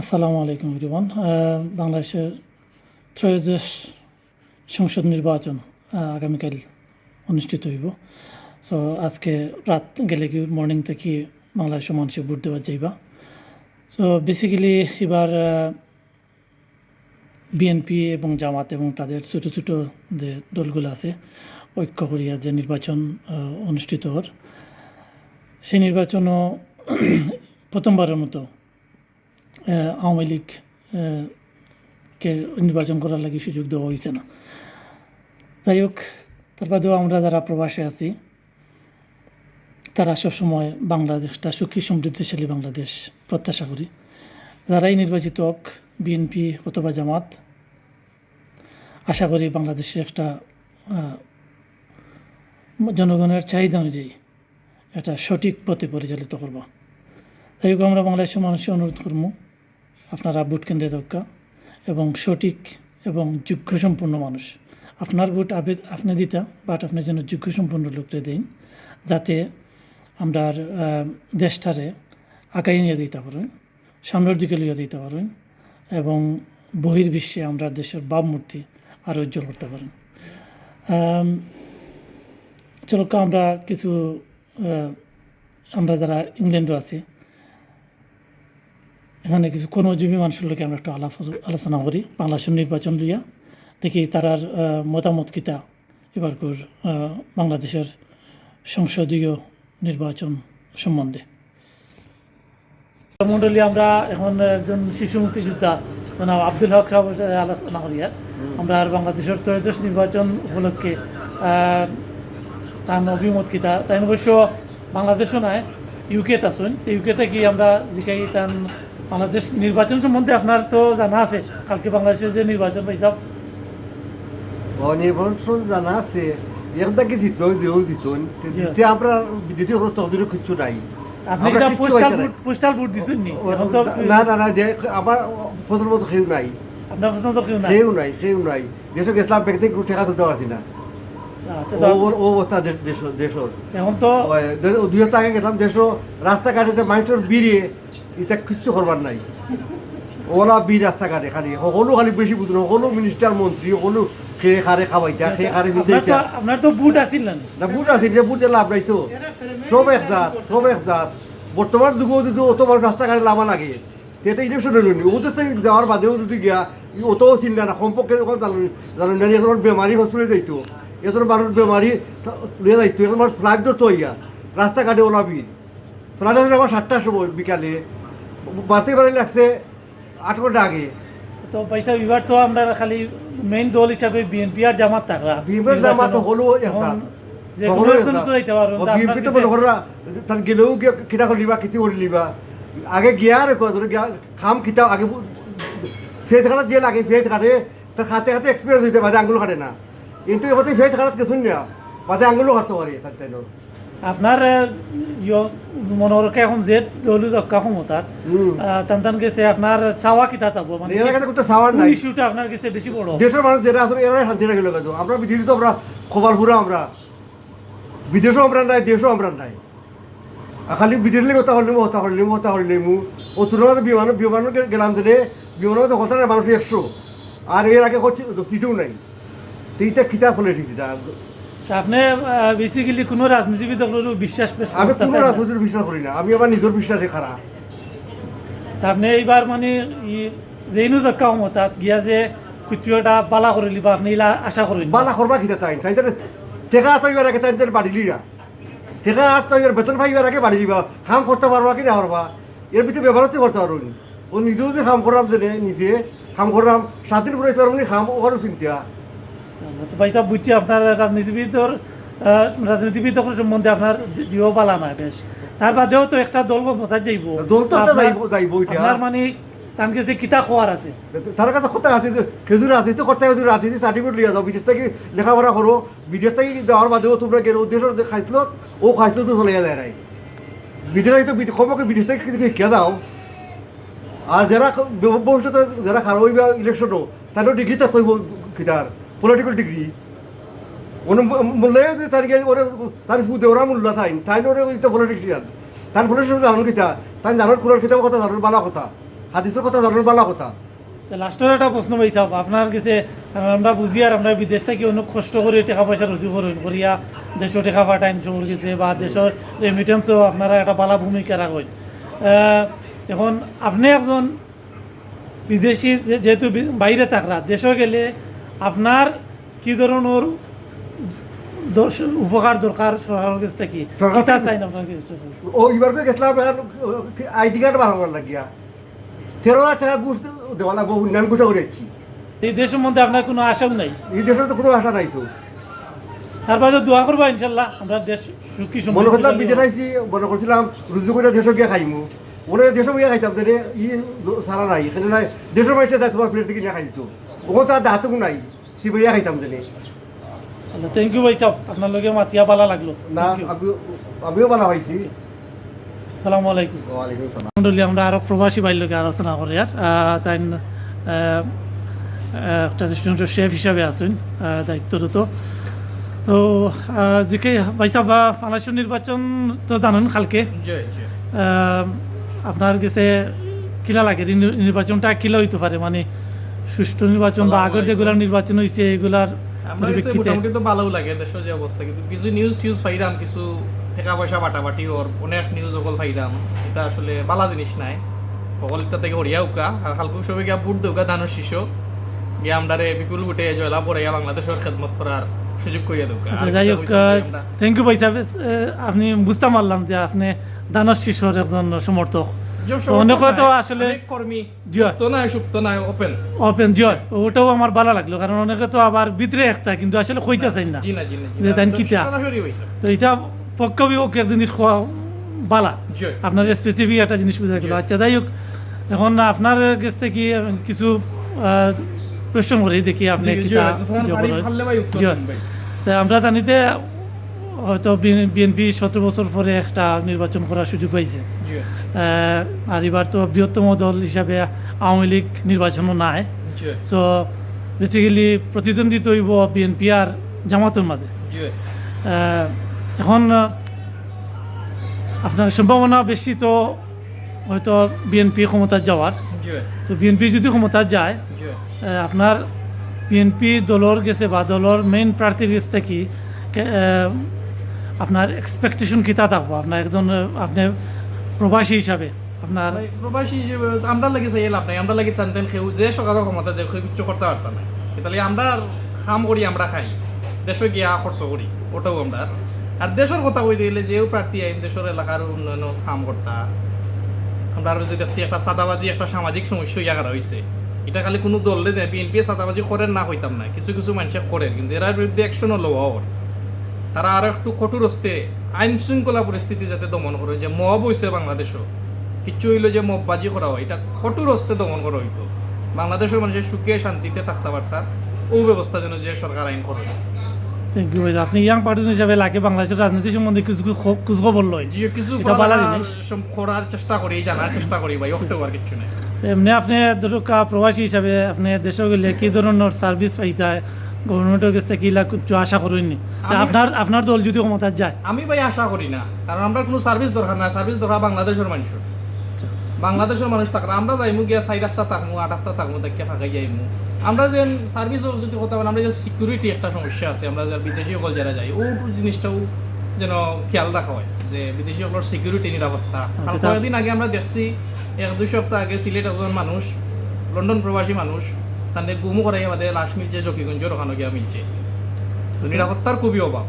আসসালামু আলাইকুম রিবান বাংলাদেশের ত্রয়োদশ সংসদ নির্বাচন আগামীকাল অনুষ্ঠিত হইব। সো আজকে রাত গেলে কি মর্নিং থেকে বাংলাদেশের মানুষের ভোট দেওয়া যাইবা। সো বেসিক্যালি এবার বিএনপি এবং জামাত এবং তাদের ছোট ছোটো যে দলগুলো আছে, ঐক্য করিয়া যে নির্বাচন অনুষ্ঠিত হর সেই নির্বাচনও প্রথমবারের মতো আওয়ামী লীগ আহ, কে নির্বাচন করার লাগে সুযোগ দেওয়া হয়েছে না। যাই হোক তার আমরা যারা প্রবাসে আছি তারা সবসময় বাংলাদেশটা সুখী সমৃদ্ধশালী বাংলাদেশ প্রত্যাশা করি। যারাই নির্বাচিত হোক বিএনপি অথবা জামাত আশা করি বাংলাদেশে একটা জনগণের চাহিদা অনুযায়ী একটা সঠিক পথে পরিচালিত করবা। তাই আমরা বাংলাদেশের মানুষের অনুরোধ করব, আপনারা ভোট কেন্দ্রে দরকার এবং সঠিক এবং যোগ্য সম্পূর্ণ মানুষ। আপনার ভোট আবে আপনি দিতা বাট আপনি যেন যোগ্য সম্পূর্ণ লোকরে দিন, যাতে আমরা দেশটারে আগাই নিয়ে দিতে পারেন, সামনের দিকে লিয়ে দিতে পারেন, এবং বহির্বিশ্বে আমরা দেশের ভাবমূর্তি আরও উজ্জ্বল করতে পারেন। চলো আমরা কিছু আমরা যারা ইংল্যান্ডও আছি এখানে কিছু কর্মজীবী মানুষের লোকে আমরা একটু আলাপ আলোচনা করি। বাংলাদেশের নির্বাচন লইয়া। দেখি তারার মতামত কিতা এবার কর বাংলাদেশের সংসদীয় নির্বাচন সম্বন্ধে। মণ্ডলী আমরা এখন একজন শিশু মুক্তিযোদ্ধা, জনাব আব্দুল হক সাহেবের সাথে আলোচনা করি আর। আমরা আর বাংলাদেশের ত্রয়োদশ নির্বাচন উপলক্ষে তার অভিমত কিতা তাই অবশ্য বাংলাদেশও নয়, ইউকেতে আসুন তো ইউকেতে কি আমরা জিকাই তান বাংলাদেশ নির্বাচন সম্বন্ধে আপনার তো জানা আছে। কালকে বাংলাদেশের যে নির্বাচন হিসাব অনির্বাচন জানা আছে। একদাকে জিতলো দিও জিতুন। জিতে আমরা দ্বিতীয় কোনো কিচ্ছু নাই। আপনি আমরা এটা পোস্টাল হইতে পোস্টাল ভোট দিচ্ছেন নি এখন তো না না না যে আমার ফসল মতো খেউ নাই। আপনার খেউ নাই? খেউ নাই গেছিলাম ব্যাংক থেকে টেকা তুলতে পারছি না। ও তো ও- ও অবস্থা দেশ- দেশ- দেশর। এখন তো দুই হাজার আগে গেলাম দেশ রাস্তাঘাটে মানুষের বিড়িয়ে এটা কিচ্ছু করবার নাই। ওলা বি রাস্তাঘাটে খালি সকলো খালি বেশি বুঝুন সকলো মিনিস্টার মন্ত্রী সকলো খেয়ে খারে খাওয়াইতা খেয়ে খারে আপনার আপনার তো বুট আছিল না। না বুট আছে যে বুটে লাভ নাই তো। সব একসাথ সব একসাথ বর্তমান যুগেও যদি অত মানুষ রাস্তাঘাটে লাভা লাগে তো এটা ইলেকশন হলো নি। ওদের থেকে যাওয়ার বাদেও যদি গিয়া চিন্তা না সম্পর্কে যখন জানো জানো না এখন বেমারি হসপিটালে যাইতো। এখন মানুষ বেমারি লিয়ে যাইতো এখন মানুষ ফ্লাইট ধরতো ইয়া রাস্তাঘাটে ওলাবি। ফ্লাইট আমার সাতটার সময় বিকালে। বাড়তে বাড়ি লাগছে আট ঘণ্টা আগে। তো পয়সা বিভাগ তো আমরা খালি মেইন দল হিসাবে বিএনপি আর জামাত থাকরা। বিএমপির জামা তো হলো যে কোনো একজন তো যাইতে পারবেন তো তার গেলেও কিতা করে কিতি করে আগে গিয়া আর খাম কিতা আগে ফেস কাটা যে লাগে ফেস কাটে তার খাতে খাতে এক্সপিরিয়েন্স হইতে বাদে আঙ্গুল কাটে না। কিন্তু এবার ফেস কাটাত কিছু না বাদে আঙ্গুলও কাটতে পারে তার তাই আপনার মনোরকে এখন যে দলু দক্কা ক্ষমতাত। টান টান গেছে আপনার চাওয়া কিতা থাকব মানে এর কাছে কোনো সাওয়ার নাই। ইস্যুটা আপনার কাছে বেশি বড়। দেশের মানুষ যেটা আসলে এরাই শান্তি গেল কিন্তু আমরা বিদেশি তো আমরা খবর ফুরা আমরা। বিদেশও আমরা নাই দেশও আমরা নাই। খালি বিদেশে কথা হল নেমু হতা হল নেমু হতা হল নেমু ও তুলনায় বিমান বিমান গেলাম যে বিমানের মধ্যে কথা নাই মানুষ একশো। আর এর আগে সিটও নাই। তো এইটা কিতাব ফলে ঠিক আপনি বেসিক্যালি কোনো রাজনীতিবিদ বিশ্বাস আমি কোনো রাজনীতির বিশ্বাস করি না। আমি আমার নিজের বিশ্বাসে খারাপ আপনি এইবার মানে ই যেইনো দক্কা ক্ষমতাত গিয়া যে কিছু একটা পালা করে লিবা আপনি আশা করেন বালা করবা কিতা তাই তাই টেকা তৈবার আগে তাই বাড়ি লিরা টেকা আর তৈবার বেতন পাইবার আগে বাড়ি দিবা কাম করতে পারবা কি না পারবা এর ভিতরে ব্যবহারতে করতে পারো নি। ও নিজেও যে কাম করলাম যে নিজে কাম করলাম সাত দিন পরে পারব কাম ওখানে চিন্তা। তো পয়সা বুঝছি আপনার রাজনীতিবিদর রাজনীতিবিদ সম্বন্ধে আপনার জিও পালা না বেশ। তার বাদেও তো একটা দল ক্ষমতায় যাইব? দল তো যাইব আপনার মানে তানকে যে কিতা খোয়ার আছে? তার কাছে কথা আছে খেজুর আছে তো করতে খেজুর আছে সার্টিফিকেট লিয়ে যাও বিদেশ থেকে লেখাপড়া করো। বিদেশ থেকে যাওয়ার বাদেও তোমরা গেলে খাইছিল ও খাইছিল তো চলে যায় নাই। বিদেশ তো খবরকে বিদেশ থেকে কিছু কে দাও? আর যারা ভবিষ্যতে যারা খারাপ ইলেকশনও তারও ডিগ্রি থাকতে হইব যে তার গিয়ে ওরে তার ফু দেওরা মূল্য থাইন তাই ওরে পলিটিক্যাল তার পলিটিক্যাল জানুন কিতা তাই জানুন কোন কিতাব কথা জানুন বালা কথা হাদিসের কথা জানার বালা কথা লাস্টের একটা প্রশ্ন পাইছাম আপনার কাছে আমরা বুঝি আর আমরা বিদেশ থেকে অনেক কষ্ট করে টাকা পয়সা রুজু করেন করিয়া দেশের টাকা পাঠাইন সবর গেছে বা দেশের রেমিটেন্সও আপনারা একটা বালা ভূমিকা রাখেন এখন আপনি একজন বিদেশি যেহেতু বাইরে থাকরা দেশে গেলে আপনার কি ধরনের উপকার দরকার সরকারের কাছ থেকে? কিতা চাইন আপনার ও এবার গেছিলাম আইডি কার্ড লাগিয়া। তেরো লাখ টাকা ঘুষ দেওয়া লাগবো উন্নয়ন ঘুষা এই দেশের মধ্যে আপনার কোনো আশাও নাই? এই দেশের তো কোনো আশা নাই তো। তার বাদে দোয়া করব ইনশাল্লাহ আমরা দেশ সুখী মনে করছিলাম। বিদেশ আইছি মনে করছিলাম রুজু করে দেশে গিয়ে খাইমু। ওনে দেশে গিয়ে খাইতাম ই সারা নাই নাই দেশের যায় তোমার প্লেট থেকে নিয়ে খাইতো। ওখানে তার দাঁতও নাই সিবাইয়া খাইতাম জেনে থ্যাংক ইউ ভাই সাহেব আপনার লগে মাতিয়া লাগল। না. আমিও আমিও বানা পাইছি। সালামু আলাইকুম। ওয়ালাইকুম সালাম। মন্ডলী আমরা আরও প্রবাসী বাইর লোকে আলোচনা করি আর তাই একটা রেস্টুরেন্টের শেফ হিসাবে আছেন দায়িত্বরত। তো জিকে ভাই সাহেব বাংলাদেশের নির্বাচন তো জানেন কালকে আপনার কাছে কিলা লাগে নির্বাচনটা কিলা হইতে পারে? মানে সুষ্ঠু নির্বাচন বা আগের যেগুলো নির্বাচন হয়েছে এগুলার পরিপ্রেক্ষিতে মোটামুটি তো ভালো লাগে দেশের যে অবস্থা কিন্তু কিছু নিউজ টিউজ কিছু টাকা পয়সা বাটাবাটি ওর অনেক নিউজ অকল এটা আসলে বালা জিনিস নাই। অকল এটা থেকে হরিয়া উকা আর হালকু সবে গিয়া বুট দেউকা ধানের শিশু। গিয়া আমরারে বিপুল বুটে জয়লা পড়াইয়া বাংলাদেশের খেদমত করার সুযোগ করিয়া দেউকা। আচ্ছা যাই হোক থ্যাংক ইউ ভাই সাহেব। আপনি বুঝতে পারলাম যে আপনি দানব শিশুর একজন সমর্থক। তো আসলে কর্মী জয় তো নাই সুপ্ত নাই ওপেন ওপেন জয় ওটাও আমার ভালো লাগল কারণ অনেকে তো আবার ভিতরে একটা কিন্তু আসলে কইতে চাই না যে না। তাইন তো কিতা? তো এটা পক্ষ বিপক্ষের জিনিস বালা। আপনার স্পেসিফিক একটা জিনিস বুঝা গেল। আচ্ছা যাই হোক এখন আপনার কাছ থেকে কিছু প্রশ্ন করি দেখি আপনি কিতা আমরা জানিতে হয়তো বিএনপি সতেরো বছর পরে একটা নির্বাচন করার সুযোগ পাইছে। আর এবার তো বৃহত্তম দল হিসাবে আওয়ামী লীগ নির্বাচনও নাই। সো বেসিক্যালি প্রতিদ্বন্দ্বিতা হইব বিএনপি আর জামাতের মাঝে। এখন আপনার সম্ভাবনা বেশি তো হয়তো বিএনপি ক্ষমতা যাওয়ার। তো বিএনপি যদি ক্ষমতা যায় আপনার বিএনপি দলর গেছে বা দলর মেইন প্রার্থীর থেকে কে- আপনার এক্সপেকটেশন কিতা থাকব? আপনার একজন আপনি প্রবাসী হিসাবে আপনার প্রবাসী হিসেবে আমরা লাগি চাই লাভ নাই। আমরা লাগি টানতেন খেউ যে সকালের ক্ষমতা যে কেউ কিছু করতে পারতাম না। তাহলে আমরা কাম করি, আমরা খাই। দেশে গিয়া খরচ করি, ওটাও আমরা। আর দেশের কথা কই দিলে যেও প্রার্থী আইন, দেশের এলাকার উন্নয়ন কাম করতা। আমরা আর যে দেখছি, একটা সাদাবাজি একটা সামাজিক সমস্যা ইয়া করা হয়েছে এটা খালি কোনো দলে দেয় বিএনপি সাদাবাজি করেন না হইতাম না। কিছু কিছু মানুষে করেন, কিন্তু এরার বিরুদ্ধে অ্যাকশনও লওয়া ওর তারা আরও একটু কঠোর হস্তে আইন শৃঙ্খলা পরিস্থিতি যাতে দমন করে যে মব হয়েছে বাংলাদেশও। কিচ্ছু হইল যে মববাজি করা হয় এটা কঠোর হস্তে দমন করা হইতো। বাংলাদেশের মানুষের সুখে শান্তিতে থাকতে পারতাম ও ব্যবস্থা যেন যে সরকার আইন করে। থ্যাংক ইউ আপনি ইয়াং হিসাবে লাগে বাংলাদেশের রাজনীতি সম্বন্ধে কিছু খবর লয় কিছু করার- চেষ্টা করি জানার চেষ্টা করি ভাই অক্টোবর নেই। এমনি আপনি প্রবাসী হিসাবে আপনি দেশে গেলে কি ধরনের সার্ভিস পাইতে? গভর্নমেন্টের কাছ থেকে ইলা কিছু আশা করেননি আপনার আপনার দল যদি ক্ষমতা যায়। আমি ভাই আশা করি না কারণ আমরা কোনো সার্ভিস দরকার না সার্ভিস দরকার বাংলাদেশের মানুষের। বাংলাদেশের মানুষ থাকলে আমরা যাইমু গিয়া চার হাফতা থাকমু আট হাফতা থাকমু তাকে ফাঁকাই যাইমু আমরা যে সার্ভিস যদি কথা বলি আমরা যে সিকিউরিটি একটা সমস্যা আছে আমরা যারা বিদেশি সকল যারা যাই ও জিনিসটাও যেন খেয়াল রাখা হয় যে বিদেশি সকলের সিকিউরিটি নিরাপত্তা এটা- কয়েকদিন আগে আমরা দেখছি এক দুই সপ্তাহ আগে সিলেট একজন মানুষ লন্ডন প্রবাসী মানুষ তাদের গুমু করাই আমাদের লাশ মিলছে জকিগঞ্জ ওখানে গিয়া মিলছে। তো নিরাপত্তার খুবই অভাব।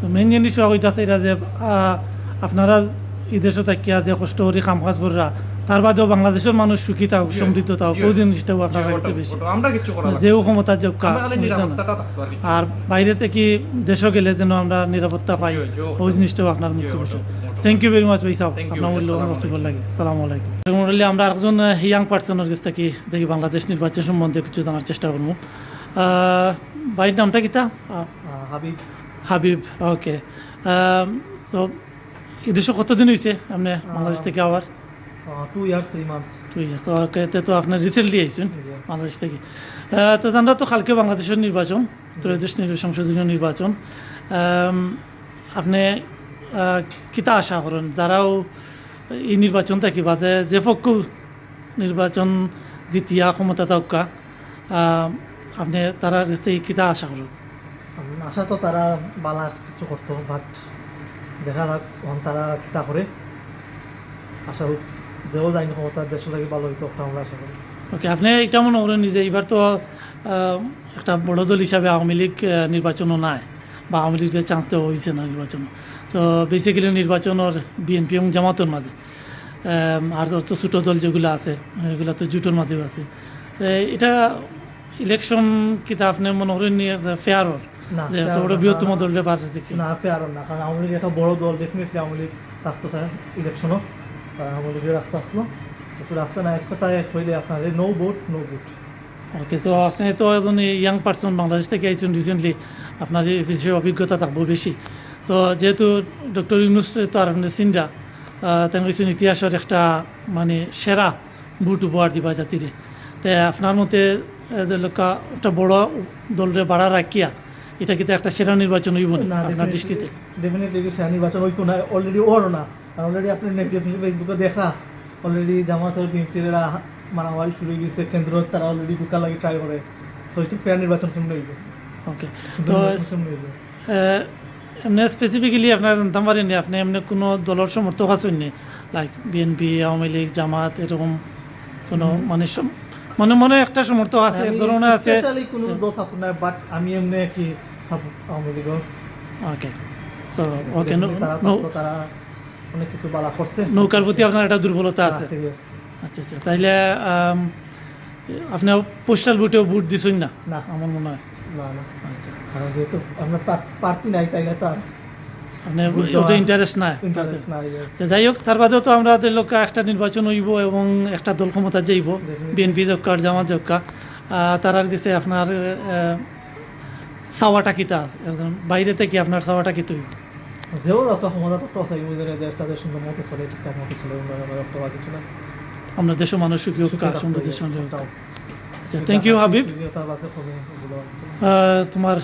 তো মেইন জিনিস হইতাছে এটা যে আপনারা এই দেশে থাকিয়া যে কষ্ট করে কাম কাজ করা তার বাদেও বাংলাদেশের মানুষ সুখী থাকুক সমৃদ্ধ থাকুক ওই জিনিসটাও আপনার কাছে বেশি। ওটা আমরা কিছু করা লাগবে না। যেও ক্ষমতা যোগ আর বাইরে থেকে দেশে গেলে যেন আমরা নিরাপত্তা পাই ওই জিনিসটাও আপনার মুখ্য বিষয়। থ্যাংক ইউ ভেরি মাচ ভাই সাহেব। আপনার মূল্যবান বক্তব্য লাগে। সালাম আলাইকুম। মোটামুটি আমরা একজন ইয়াং পার্সনের কাছ থেকে দেখি বাংলাদেশ নির্বাচন সম্বন্ধে কিছু জানার চেষ্টা করব। বাড়ির নামটা কিতা হাবিব। হাবিব ওকে। তো এদেশে কতদিন হয়েছে আপনি বাংলাদেশ থেকে আবার? টু ইয়ার্স থ্রি মান্থস ঠিক আছে ওকে। তে আপনার রিসেন্টলি আইসুন বাংলাদেশ থেকে। তো জানরা তো কালকে বাংলাদেশের নির্বাচন ত্রয়োদশ সংসদীয় নির্বাচন। আপনি কিতা আশা করেন? যারাও এই নির্বাচন থাকি বা যে যে পক্ষ নির্বাচন দ্বিতীয় ক্ষমতা থাকা আপনি তারা কিতা আশা করুন? আশা তো তারা বালা কিছু করতো বাট দেখা যাক তারা কিতা করে। আশা হোক যেও যাইনি ক্ষমতা দেশের লাগে ভালো হইতো আমরা আশা করি। ওকে আপনি এটা মনে করেন যে এবার তো একটা বড় দল হিসাবে আওয়ামী লীগ নির্বাচনও নাই বা আওয়ামী লীগের চান্স দেওয়া হয়েছে না নির্বাচন তো বেসিক্যালি নির্বাচনের বিএনপি এবং জামাতের মাঝে। আর তো ছোটো দল যেগুলো আছে এগুলো তো জুটোর মাঝেও আছে। এটা ইলেকশন কিতা আপনি মনে করেন ফেয়ারর এত বড় বৃহত্তম না, দলের পারে না ফেয়ার না কারণ আওয়ামী লীগ একটা বড় দল ডেফিনেটলি আওয়ামী লীগ রাখতে চায় ইলেকশনও আওয়ামী লীগের রাখতে আসলো। কিন্তু রাখছে না এক কথায় হইলে আপনার no vote no vote okay তো আপনি তো একজন ইয়াং পার্সন বাংলাদেশ থেকে আইছেন রিসেন্টলি আপনার এই বিষয়ে অভিজ্ঞতা থাকব বেশি। তো যেহেতু ডক্টর ইউনুস তো আর আপনি চিন্তা তেমন কিছু ইতিহাসের একটা মানে সেরা বুট উপহার দিবা জাতিরে। তে আপনার মতে একটা বড় দলরে বাড়া রাখিয়া এটা কিন্তু একটা সেরা নির্বাচন হইব না আপনার দৃষ্টিতে? ডেফিনেটলি সে নির্বাচন হইতো না অলরেডি ওরও না। অলরেডি আপনি ডেফিনেটলি ফেসবুকে দেখা অলরেডি জামাতের বিএনপিরা মারামারি শুরু হয়ে গেছে কেন্দ্র তারা অলরেডি ঢুকার লাগে ট্রাই করে। সো এটি ফেয়ার নির্বাচন কেমন হইব। ওকে তো এমনি স্পেসিফিক্যালি আপনার জানতাম পারেননি আপনি এমনি কোনো দলের সমর্থক আছেন নি? Like BNP Awami league Jamaat এরকম কোনো মানে মনে মনে একটা সমর্থক আছে এক ধরনের আছে। কোনো দোষ আপনার বাট আমি এমনি কি সাপোর্ট আওয়ামী লীগের। ওকে সো ওকে তারা অনেক কিছু বালা করছে। নৌকার প্রতি আপনার একটা দুর্বলতা আছে। আছে, আচ্ছা আচ্ছা তাইলে আপনি পোস্টাল বুটেও বুট দিছেন না? না। আমার মনে হয়। না না আচ্ছা। কারণ যেহেতু আমরা প্রার্থী নাই তাই তার আপনি ওটা ইন্টারেস্ট নাই। ইন্টারেস্ট নাই আচ্ছা, যাই হোক তার বাদেও তো লোক একটা নির্বাচন হইব এবং একটা দল ক্ষমতা যাইব বিএনপি দক্কার জামাত জক্কা তারার কাছে আপনার চাওয়াটা কিতা একজন বাইরে থেকে আপনার চাওয়াটা কি তুই যেও ক্ষমতা তো দেশ তাদের সুন্দর মতো চলে ঠিকঠাক মতো চলে আমরা আমরা রক্ত বাকি ছিল আমরা দেশের মানুষ সুখী হোক আচ্ছা থ্যাংক ইউ হাবিব তোমার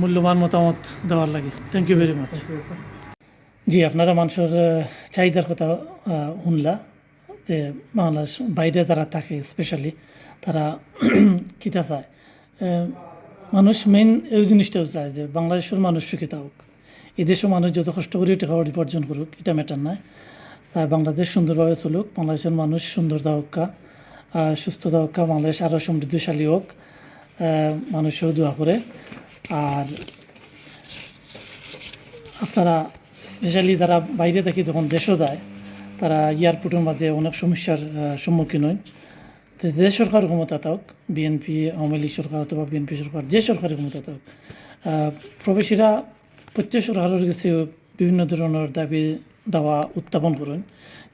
মূল্যবান মতামত দেওয়ার লাগে। থ্যাংক ইউ ভেরি মাচ জি আপনারা মানুষের চাহিদার কথা শুনলা যে বাংলাদেশ বাইরে যারা থাকে স্পেশালি তারা কিতা চায়? মানুষ মেইন এই জিনিসটাও চায় যে বাংলাদেশের মানুষ সুখী হোক এই দেশের মানুষ যত কষ্ট করে টাকা উপার্জন করুক এটা ম্যাটার নয়। তাই বাংলাদেশ সুন্দরভাবে চলুক বাংলাদেশের মানুষ সুন্দর থাকুকা সুস্থ থাকুকা বাংলাদেশ আরও সমৃদ্ধশালী হোক মানুষও দোয়া করে। আর আপনারা স্পেশালি যারা বাইরে থেকে যখন দেশও যায় তারা এয়ারপোর্টের মাঝে অনেক সমস্যার সম্মুখীন হয়। তো যে সরকার ক্ষমতা থাক বিএনপি আওয়ামী লীগ সরকার অথবা বিএনপি সরকার যে সরকারের ক্ষমতা থাক আহ, প্রবাসীরা প্রত্যেক সরকারের কাছে বিভিন্ন ধরনের দাবি দাওয়া উত্থাপন করেন।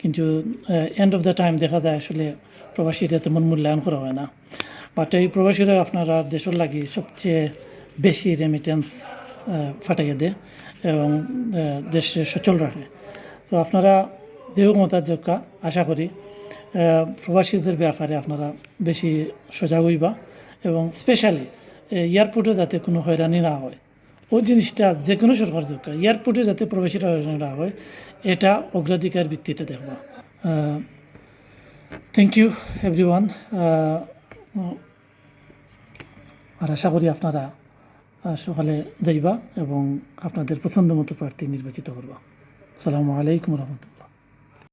কিন্তু এন্ড অফ দ্য টাইম দেখা যায় আসলে প্রবাসীরা তেমন মূল্যায়ন করা হয় না। বাট এই প্রবাসীরা আপনারা দেশের লাগি সবচেয়ে বেশি রেমিটেন্স ফাটাইয়ে দেয় এবং দেশে সচল রাখে। তো আপনারা যেও ক্ষমতার যোগ্য আশা করি প্রবাসীদের ব্যাপারে আপনারা বেশি সজাগ হইবা এবং স্পেশালি এয়ারপোর্টে যাতে কোনো হয়রানি না হয়। ওই জিনিসটা যে কোনো সরকার যোগ্য এয়ারপোর্টে যাতে হয়রানি না হয়, এটা অগ্রাধিকার ভিত্তিতে দেখব। থ্যাংক ইউ এভরি ওয়ান আর আশা করি আপনারা সকালে যাইবা এবং আপনাদের পছন্দ মতো প্রার্থী নির্বাচিত করবা। সালামু আলাইকুম রহমতুল্লাহ।